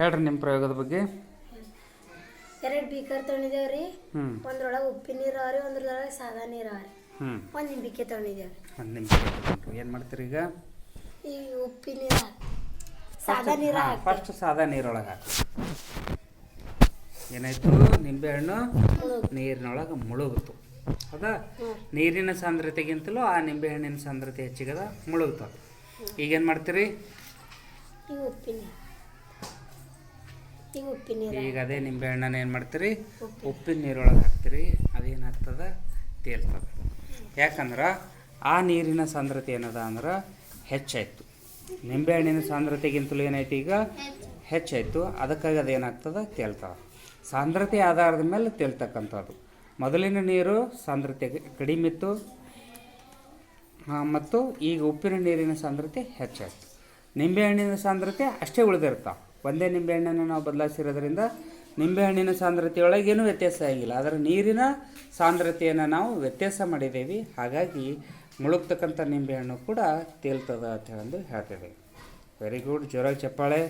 ಹೇಳ್ರಿ ನಿಮ್ಮ ಪ್ರಯೋಗದ ಬಗ್ಗೆ. ಎರಡು ಬೀಕರ್ ತೊಗೊಂಡಿದ್ದೇವ್ರಿ ಹ್ಞೂ ಒಂದ್ರೊಳಗೆ ಉಪ್ಪಿನ ನೀರು ಅವ್ರಿ ಒಂದ್ರೊಳಗೆ ಸಾದಾ ನೀರು ಅವ್ರಿ ಹ್ಞೂ ಒಂದು ನಿಂಬಿಕೆ ತೊಗೊಂಡಿದ್ದೇವ್ರಿ ಒಂದು ನಿಮಿಷ ಏನು ಮಾಡ್ತೀರಿ ಈಗ? ಈ ಉಪ್ಪಿನ ನೀರು ಸಾದಾ ನೀರು ಫಸ್ಟ್ ಸಾದಾ ನೀರೊಳಗೆ ಹಾಕಿ. ಏನಾಯ್ತು? ನಿಂಬೆಹಣ್ಣು ನೀರಿನೊಳಗೆ ಮುಳುಗಿತು. ಅದ ನೀರಿನ ಸಾಂದ್ರತೆಗಿಂತಲೂ ಆ ನಿಂಬೆಹಣ್ಣಿನ ಸಾಂದ್ರತೆ ಹೆಚ್ಚಿಗದ ಮುಳುಗುತ್ತ ಈಗೇನು ಮಾಡ್ತೀರಿ? ಈ ಉಪ್ಪಿನ ನೀರು ಈಗ ಉಪ್ಪಿನ ನೀರು ಈಗ ಅದೇ ನಿಂಬೆಹಣ್ಣನ್ನು ಏನು ಮಾಡ್ತೀರಿ? ಉಪ್ಪಿನ ನೀರೊಳಗೆ ಹಾಕ್ತೀರಿ. ಅದೇನಾಗ್ತದೆ? ತೇಲ್ತದೆ. ಯಾಕಂದ್ರೆ ಆ ನೀರಿನ ಸಾಂದ್ರತೆ ಏನದ ಅಂದ್ರೆ ಹೆಚ್ಚಾಯ್ತು. ನಿಂಬೆಹಣ್ಣಿನ ಸಾಂದ್ರತೆಗಿಂತಲೂ ಏನೈತಿ ಈಗ? ಹೆಚ್ಚಾಯಿತು. ಅದಕ್ಕಾಗಿ ಅದೇನಾಗ್ತದ? ತೇಲ್ತದ. ಸಾಂದ್ರತೆ ಆಧಾರದ ಮೇಲೆ ತೇಲ್ತಕ್ಕಂಥದ್ದು. ಮೊದಲಿನ ನೀರು ಸಾಂದ್ರತೆ ಕಡಿಮೆ ಇತ್ತು. ಮತ್ತು ಈಗ ಉಪ್ಪಿನ ನೀರಿನ ಸಾಂದ್ರತೆ ಹೆಚ್ಚಾಯ್ತು. ನಿಂಬೆಹಣ್ಣಿನ ಸಾಂದ್ರತೆ ಅಷ್ಟೇ ಉಳಿದಿರ್ತಾವೆ ಒಂದೇ ನಿಂಬೆಹಣ್ಣನ್ನು ನಾವು ಬದಲಾಯಿಸಿರೋದ್ರಿಂದ ನಿಂಬೆಹಣ್ಣಿನ ಸಾಂದ್ರತೆಯೊಳಗೆ ಏನೂ ವ್ಯತ್ಯಾಸ ಆಗಿಲ್ಲ. ಆದರೆ ನೀರಿನ ಸಾಂದ್ರತೆಯನ್ನು ನಾವು ವ್ಯತ್ಯಾಸ ಮಾಡಿದ್ದೇವೆ. ಹಾಗಾಗಿ ಮುಳುಗ್ತಕ್ಕಂಥ ನಿಂಬೆಹಣ್ಣು ಕೂಡ ತೇಲ್ತದ ಅಂತ ಹೇಳಿ ಹೇಳ್ತೇವೆ. ವೆರಿ ಗುಡ್ ಜೋರಾಗಿ ಚಪ್ಪಾಳೆ.